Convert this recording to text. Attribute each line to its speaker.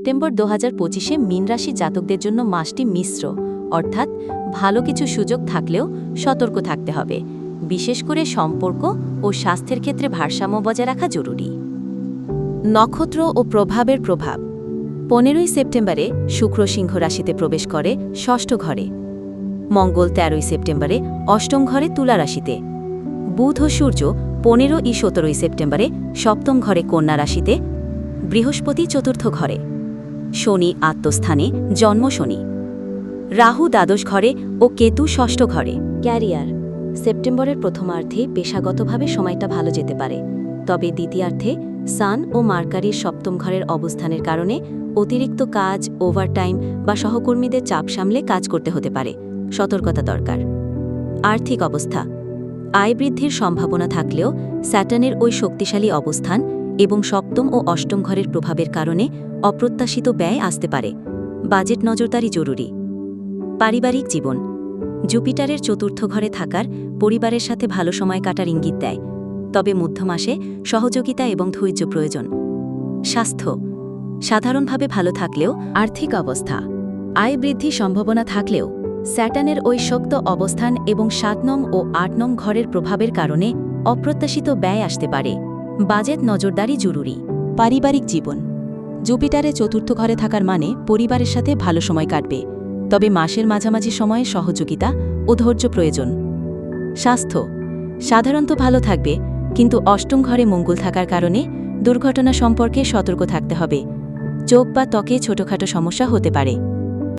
Speaker 1: September দু হাজার পঁচিশে মীনরাশি জাতকদের জন্য মাসটি মিশ্র, অর্থাৎ ভালো কিছু সুযোগ থাকলেও সতর্ক থাকতে হবে। বিশেষ করে সম্পর্ক ও স্বাস্থ্যের ক্ষেত্রে ভারসাম্য বজায় রাখা জরুরি। নক্ষত্র ও প্রভাবের প্রভাব। পনেরোই সেপ্টেম্বরে শুক্র সিংহ রাশিতে প্রবেশ করে ষষ্ঠ ঘরে। মঙ্গল তেরোই সেপ্টেম্বরে অষ্টম ঘরে তুলা রাশিতে। বুধ ও সূর্য পনেরো ই সতেরোই সেপ্টেম্বরে সপ্তম ঘরে কন্যা রাশিতে। বৃহস্পতি চতুর্থ ঘরে। শনি আত্মস্থানে, জন্ম শনি। রাহু দ্বাদশ ঘরে ও কেতু ষষ্ঠ ঘরে। ক্যারিয়ার। সেপ্টেম্বরের প্রথমার্ধে পেশাগতভাবে সময়টা ভালো যেতে পারে। তবে দ্বিতীয়ার্ধে সান ও মার্কারির সপ্তম ঘরের অবস্থানের কারণে অতিরিক্ত কাজ, ওভারটাইম বা সহকর্মীদের চাপ সামলে কাজ করতে হতে পারে। সতর্কতা দরকার। আর্থিক অবস্থা। আয় বৃদ্ধির সম্ভাবনা থাকলেও স্যাটার্নের ওই শক্তিশালী অবস্থান এবং সপ্তম ও অষ্টম ঘরের প্রভাবের কারণে অপ্রত্যাশিত ব্যয় আসতে পারে। বাজেট নজরদারি জরুরি। পারিবারিক জীবন। জুপিটারের চতুর্থ ঘরে থাকার পরিবারের সাথে ভালো সময় কাটার ইঙ্গিত দেয়। তবে মধ্যমাসে সহযোগিতা এবং ধৈর্য প্রয়োজন। স্বাস্থ্য। সাধারণভাবে ভালো থাকলেও আর্থিক অবস্থা। আয় বৃদ্ধি সম্ভাবনা থাকলেও স্যাটানের ওই শক্ত অবস্থান এবং সাত নং ও আট নং ঘরের প্রভাবের কারণে অপ্রত্যাশিত ব্যয় আসতে পারে। বাজেট নজরদারি জরুরি। পারিবারিক জীবন। জুপিটারে চতুর্থ ঘরে থাকার মানে পরিবারের সাথে ভালো সময় কাটবে। তবে মাসের মাঝামাঝি সময়ে সহযোগিতা ও ধৈর্য প্রয়োজন। স্বাস্থ্য। সাধারণত ভালো থাকবে, কিন্তু অষ্টম ঘরে মঙ্গল থাকার কারণে দুর্ঘটনা সম্পর্কে সতর্ক থাকতে হবে। চোখ বা ত্বকে ছোটখাটো সমস্যা হতে পারে।